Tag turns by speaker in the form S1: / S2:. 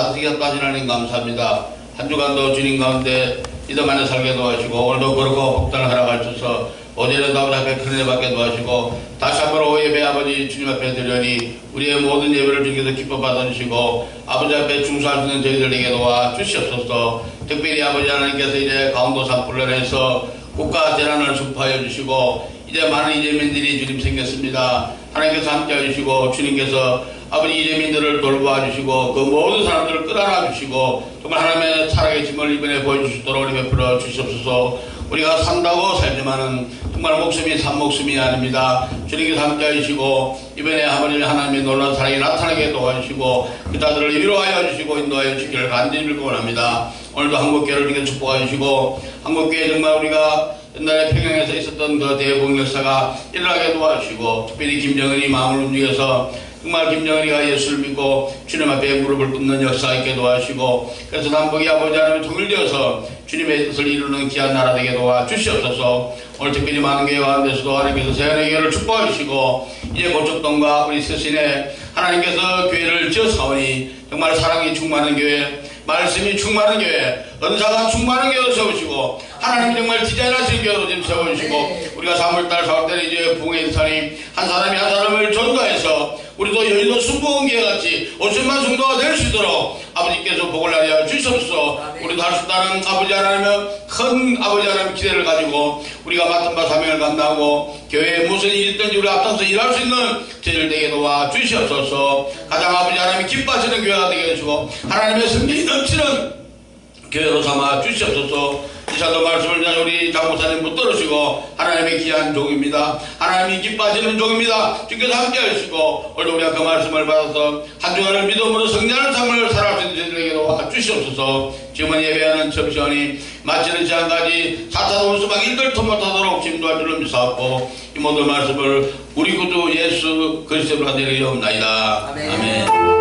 S1: 반석이었다 주님 감사합니다. 한 주간도 주님 가운데 믿음만에 살게 도와주시고 오늘도 그렇고 복단을 허락하셔서 어제는 아버지 앞에 큰 은혜 받게 도와주시고 다시 한번 오후 예배 아버지 주님 앞에 드려니 우리의 모든 예배를 주님께서 기뻐 받아주시고 아버지 앞에 중수할 수 있는 저희들에게 도와 주시옵소서 특별히 아버지 하나님께서 이제 강원도 산불을 해서 국가 재난을 선포하여 주시고 이제 많은 이재민들이 주님 생겼습니다. 하나님께서 함께 해주시고 주님께서 아버지 이재민들을 돌봐 주시고 그 모든 사람들을 끌어안아 주시고 정말 하나님의 사랑의 짐을 이번에 보여주시도록 우리 베풀어 주시옵소서 우리가 산다고 살지만은 정말 목숨이 산 목숨이 아닙니다. 주님께서 함께 해주시고 이번에 아버지 하나님의 놀라운 사랑이 나타나게 도와주시고 그자들을 위로하여 주시고 인도하여 주시기를 간절히 빌곤합니다. 오늘도 한국교회를 주께 축복하여 주시고 한국교회 정말 우리가 옛날에 평양에서 있었던 그 대공 역사가 일어나게 도와주시고 특별히 김정은이 마음을 움직여서 정말 김정은이가 예수를 믿고 주님 앞에 무릎을 꿇는 역사 있게 도와주시고 그래서 남북이 아버지 하나님 통일되어서 주님의 뜻을 이루는 귀한 나라 되게 도와주시옵소서. 오늘 특별히 많은 교회 가운데서도 하나님께서 세안의 교회를 축복해 주시고 이제 고척동과 우리 스신에 하나님께서 교회를 지어사오니 정말 사랑이 충만한 교회 말씀이 충만한 교회 은사가 충만한 교회로 세우시고 하나님 정말 디자인하신 교회로 좀 세워주시고 우리가 3월달 4월달에 이제 부흥의 인산이 한 사람이 한 사람을 전도해서 우리도 여의도 순복음 교회 같이 5천만 성도가 될 수 있도록 아버지께서 복을 하여 주시옵소서. 우리도 할 수 있다는 아버지 하나님의 큰 아버지 하나님 기대를 가지고 우리가 맡은 바 사명을 감당하고 교회에 무슨 일이 있든지 우리 앞장서 일할 수 있는 저희들 되게 도와 주시옵소서. 가장 아버지 하나님이 기뻐하시는 교회가 되게 해주고 하나님의 승리 넘치는 교회로 삼아 주시옵소서. 이 시간도 말씀을 전해 우리 장목사님 붙들으시고 하나님의 귀한 종입니다 하나님이 기뻐하시는 종입니다 주께서 함께 하시고 오늘 우리가 그 말씀을 받아서 한 주간을 믿음으로 성장하는 삶을 살아갈 수 있는 저희들에게도 주시옵소서 지금은 예배하는 점시원이 마치는 시간까지 사탄 수박 일들 토못하도록 짐도할 줄을 믿사옵고 이 모든 말씀을 우리 구주 예수 그리스도로 드리옵나이다
S2: 아멘.
S1: 아멘.